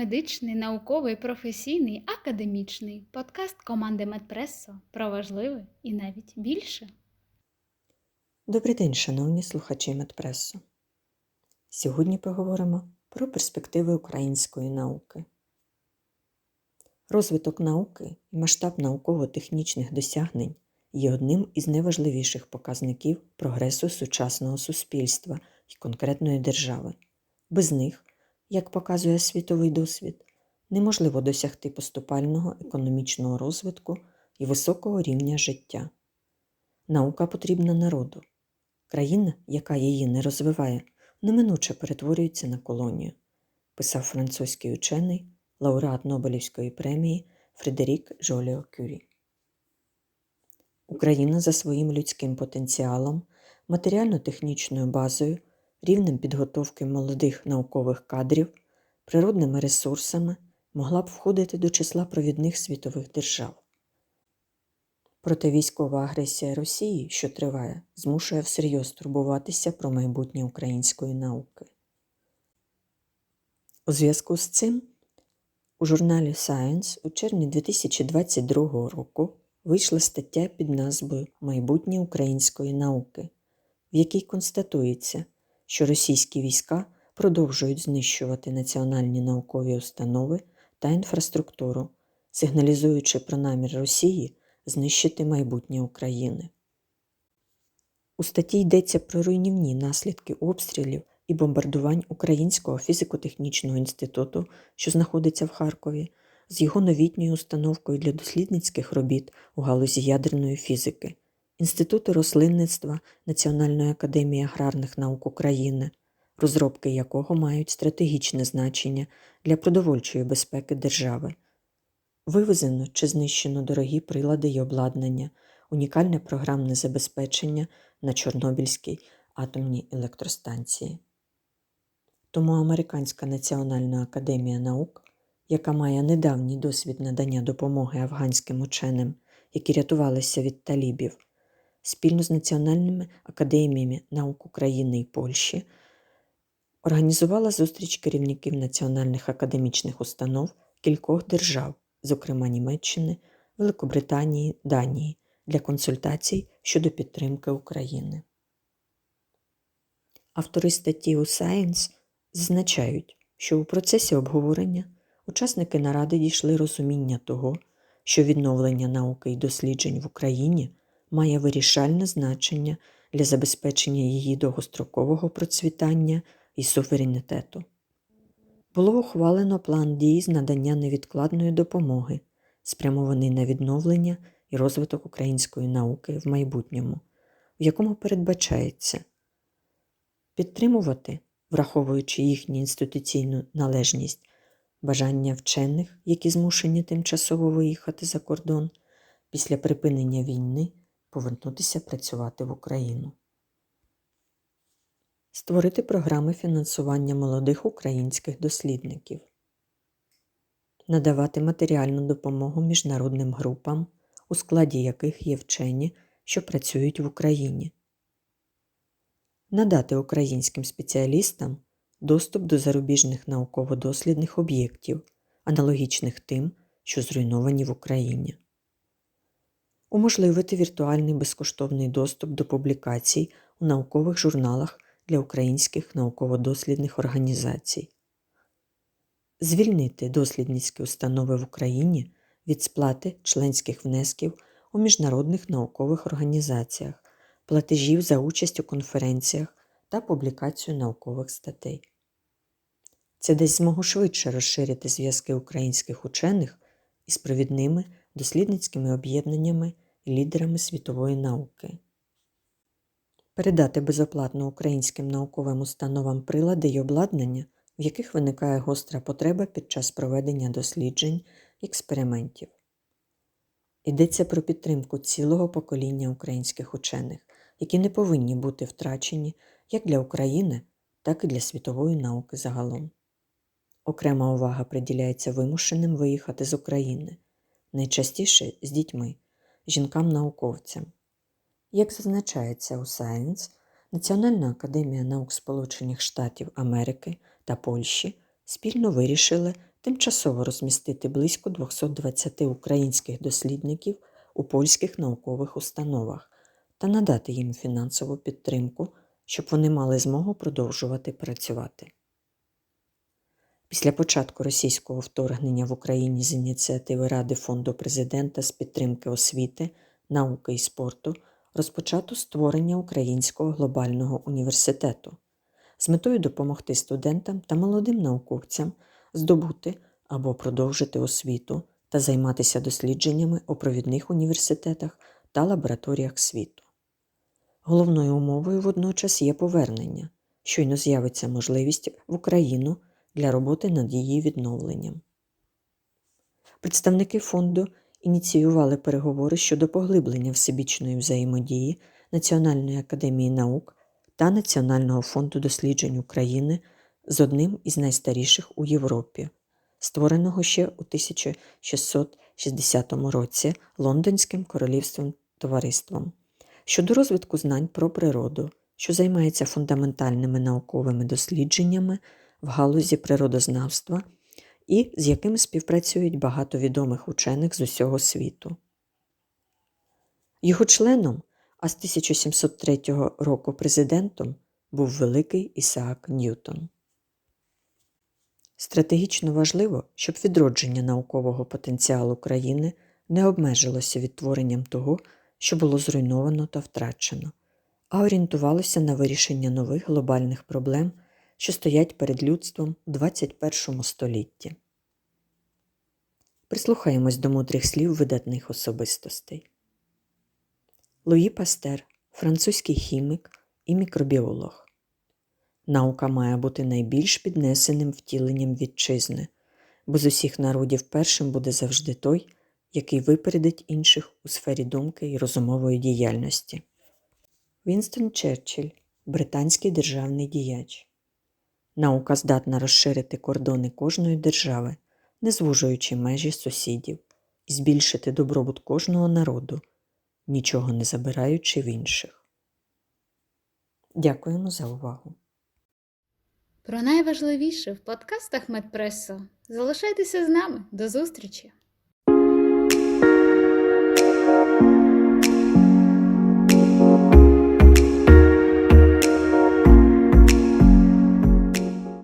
медичний, науковий, професійний, академічний подкаст команди Медпресо про важливе і навіть більше. Добрий день, шановні слухачі Медпресу. Сьогодні поговоримо про перспективи української науки. Розвиток науки і масштаб науково-технічних досягнень є одним із найважливіших показників прогресу сучасного суспільства і конкретної держави. Без них, як показує світовий досвід, неможливо досягти поступального економічного розвитку і високого рівня життя. Наука потрібна народу. Країна, яка її не розвиває, неминуче перетворюється на колонію, писав французький учений, лауреат Нобелівської премії Фредерік Жоліо Кюрі. Україна за своїм людським потенціалом, матеріально-технічною базою, рівнем підготовки молодих наукових кадрів, природними ресурсами могла б входити до числа провідних світових держав. Проте військова агресія Росії, що триває, змушує всерйоз турбуватися про майбутнє української науки. У зв'язку з цим у журналі Science у червні 2022 року вийшла стаття під назвою Майбутнє української науки, в якій констатується, що російські війська продовжують знищувати національні наукові установи та інфраструктуру, сигналізуючи про намір Росії знищити майбутнє України. У статті йдеться про руйнівні наслідки обстрілів і бомбардувань Українського фізико-технічного інституту, що знаходиться в Харкові, з його новітньою установкою для дослідницьких робіт у галузі ядерної фізики, Інституту рослинництва Національної академії аграрних наук України, розробки якого мають стратегічне значення для продовольчої безпеки держави. Вивезено чи знищено дорогі прилади й обладнання, унікальне програмне забезпечення на Чорнобильській атомній електростанції. Тому Американська національна академія наук, яка має недавній досвід надання допомоги афганським ученим, які рятувалися від талібів, спільно з національними академіями наук України і Польщі, організувала зустріч керівників національних академічних установ кількох держав зокрема Німеччини, Великобританії, Данії, для консультацій щодо підтримки України. Автори статті у Science зазначають, що у процесі обговорення учасники наради дійшли розуміння того, що відновлення науки і досліджень в Україні має вирішальне значення для забезпечення її довгострокового процвітання і суверенітету. Було ухвалено план дій з надання невідкладної допомоги, спрямований на відновлення і розвиток української науки в майбутньому, в якому передбачається підтримувати, враховуючи їхню інституційну належність, бажання вчених, які змушені тимчасово виїхати за кордон, після припинення війни повернутися працювати в Україну. Створити програми фінансування молодих українських дослідників, надавати матеріальну допомогу міжнародним групам, у складі яких є вчені, що працюють в Україні, надати українським спеціалістам доступ до зарубіжних науково-дослідних об'єктів, аналогічних тим, що зруйновані в Україні. Уможливити віртуальний безкоштовний доступ до публікацій у наукових журналах для українських науково-дослідних організацій, звільнити дослідницькі установи в Україні від сплати членських внесків у міжнародних наукових організаціях, платежів за участь у конференціях та публікацію наукових статей. Це дасть змогу швидше розширити зв'язки українських учених із провідними дослідницькими об'єднаннями і лідерами світової науки передати безоплатно українським науковим установам прилади й обладнання, в яких виникає гостра потреба під час проведення досліджень експериментів. Йдеться про підтримку цілого покоління українських учених, які не повинні бути втрачені як для України, так і для світової науки загалом. Окрема увага приділяється вимушеним виїхати з України, найчастіше з дітьми, жінкам-науковцям. Як зазначається у Science, Національна академія наук Сполучених Штатів Америки та Польщі спільно вирішили тимчасово розмістити близько 220 українських дослідників у польських наукових установах та надати їм фінансову підтримку, щоб вони мали змогу продовжувати працювати. Після початку російського вторгнення в Україні з ініціативи Ради фонду президента з підтримки освіти, науки і спорту розпочато створення Українського глобального університету з метою допомогти студентам та молодим науковцям здобути або продовжити освіту та займатися дослідженнями у провідних університетах та лабораторіях світу. Головною умовою водночас є повернення, щойно з'явиться можливість в Україну для роботи над її відновленням. Представники фонду ініціювали переговори щодо поглиблення всебічної взаємодії Національної академії наук та Національного фонду досліджень України з одним із найстаріших у Європі, створеного ще у 1660 році Лондонським королівством товариством щодо розвитку знань про природу, що займається фундаментальними науковими дослідженнями в галузі природознавства і з якими співпрацюють багато відомих учених з усього світу. Його членом, а з 1703 року президентом, був великий Ісаак Ньютон. Стратегічно важливо, щоб відродження наукового потенціалу країни не обмежилося відтворенням того, що було зруйновано та втрачено, а орієнтувалося на вирішення нових глобальних проблем, що стоять перед людством у 21 столітті. Прислухаємось до мудрих слів видатних особистостей. Луї Пастер, французький хімік і мікробіолог. Наука має бути найбільш піднесеним втіленням вітчизни, бо з усіх народів першим буде завжди той, який випередить інших у сфері думки і розумової діяльності. Вінстон Черчилль, британський державний діяч. Наука здатна розширити кордони кожної держави, не звужуючи межі сусідів, і збільшити добробут кожного народу, нічого не забираючи в інших. Дякуємо за увагу. Про найважливіше в подкастах Медпресо. Залишайтеся з нами. До зустрічі!